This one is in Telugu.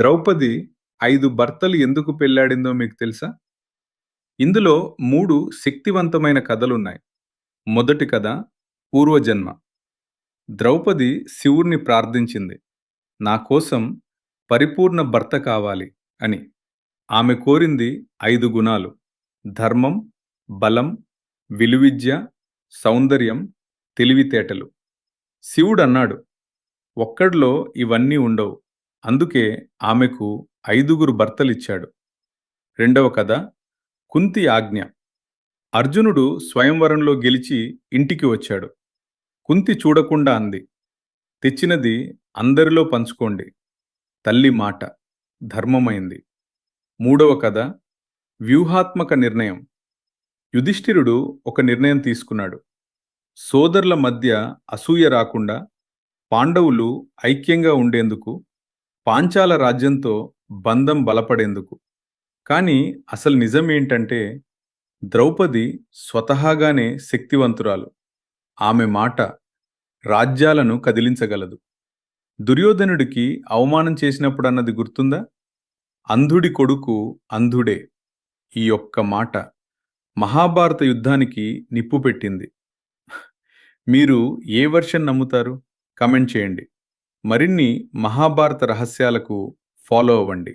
ద్రౌపది ఐదు భర్తలు ఎందుకు పెళ్ళాడిందో మీకు తెలుసా? ఇందులో మూడు శక్తివంతమైన కథలున్నాయి. మొదటి కథ పూర్వజన్మ. ద్రౌపది శివుణ్ణి ప్రార్థించింది. నా కోసం పరిపూర్ణ భర్త కావాలి అని. ఆమె కోరింది ఐదు గుణాలు. ధర్మం బలం విలువిద్య సౌందర్యం తెలివితేటలు. శివుడన్నాడు. ఒక్కడిలో ఇవన్నీ ఉండవు. అందుకే ఆమెకు ఐదుగురు భర్తలిచ్చాడు. రెండవ కథ కుంతి ఆజ్ఞ. అర్జునుడు స్వయంవరంలో గెలిచి ఇంటికి వచ్చాడు. కుంతి చూడకుండా అంది తెచ్చినది అందరిలో పంచుకోండి. తల్లి మాట ధర్మమైంది. మూడవ కథ వ్యూహాత్మక నిర్ణయం. యుధిష్ఠిరుడు ఒక నిర్ణయం తీసుకున్నాడు. సోదరుల మధ్య అసూయ రాకుండా పాండవులు ఐక్యంగా ఉండేందుకు పాంచాల రాజ్యంతో బంధం బలపడేందుకు. కానీ అసలు నిజం ఏంటంటే ద్రౌపది స్వతహాగానే శక్తివంతురాలు. ఆమె మాట రాజ్యాలను కదిలించగలదు. దుర్యోధనుడికి అవమానం చేసినప్పుడు అన్నది గుర్తుందా? అంధుడి కొడుకు అంధుడే ఈ ఒక్క మాట మహాభారత యుద్ధానికి నిప్పు పెట్టింది. మీరు ఏ వర్షన్ నమ్ముతారు? కమెంట్ చేయండి. మరిన్ని మహాభారత రహస్యాలకు ఫాలో అవ్వండి.